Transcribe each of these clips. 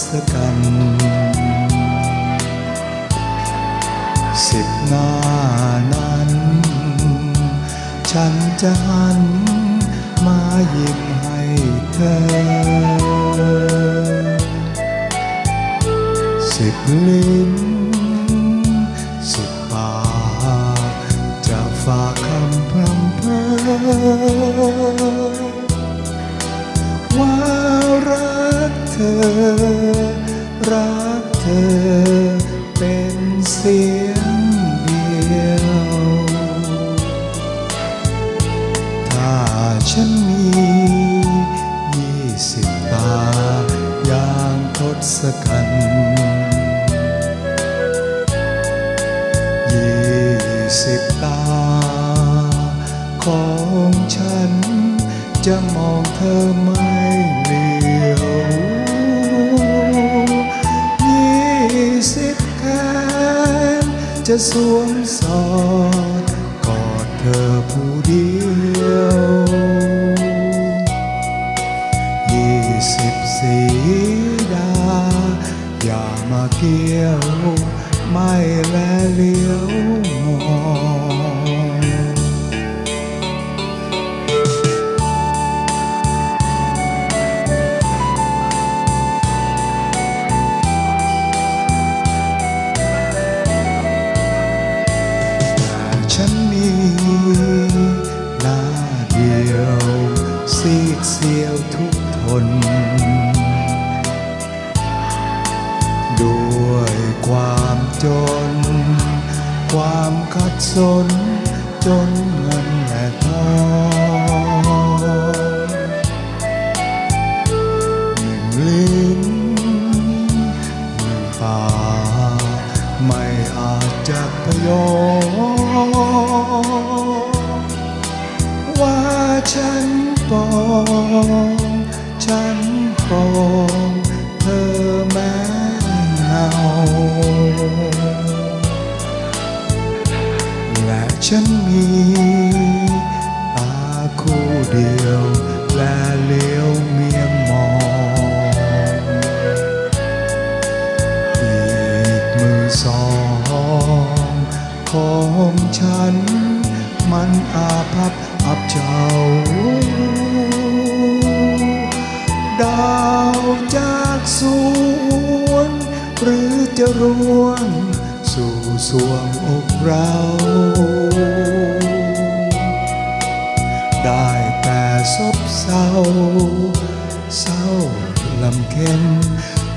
ศกัณฐ์สิบหน้านั้น ฉันจะหันมายิ้มให้เธอ สิบลิ้น สิบปากจะฝากคำพรำเพ้อ อ รักเธอเป็นเสียงเดียว ถ้าฉันมียี่สิบตาอย่างทศกัณฐ์ยี่สิบตา ของฉันจะมองเธอม่เนจะสวมสอดกอ สนจนเงินและทองหนึ่งลิ้นหนึ่งตาไม่อาจจะพยอมว่าฉันปองฉันปองเธอแม้เงา ฉันมีตาคู่เดียว และเลี้ยวเมียมอง อีกมือสองของฉัน มันอาภัพอับเจ้า ดาวจากสวน หรือจะร่วงสู่สวงอกเรา เข็น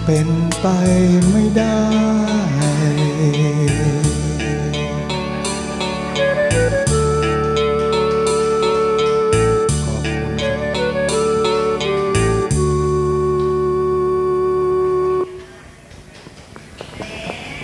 เป็นไปไม่ได้